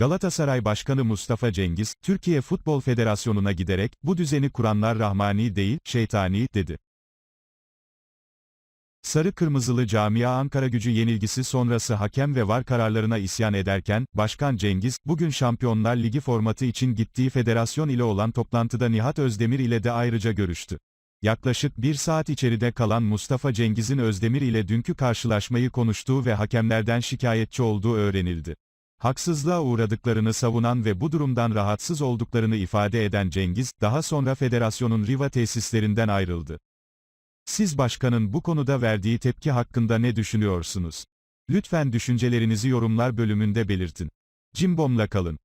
Galatasaray Başkanı Mustafa Cengiz, Türkiye Futbol Federasyonu'na giderek, bu düzeni kuranlar rahmani değil, şeytani, dedi. Sarı Kırmızılı camia Ankara gücü yenilgisi sonrası hakem ve var kararlarına isyan ederken, Başkan Cengiz, bugün Şampiyonlar Ligi formatı için gittiği federasyon ile olan toplantıda Nihat Özdemir ile de ayrıca görüştü. Yaklaşık bir saat içeride kalan Mustafa Cengiz'in Özdemir ile dünkü karşılaşmayı konuştuğu ve hakemlerden şikayetçi olduğu öğrenildi. Haksızlığa uğradıklarını savunan ve bu durumdan rahatsız olduklarını ifade eden Cengiz, daha sonra federasyonun Riva tesislerinden ayrıldı. Siz başkanın bu konuda verdiği tepki hakkında ne düşünüyorsunuz? Lütfen düşüncelerinizi yorumlar bölümünde belirtin. Cimbom'la kalın.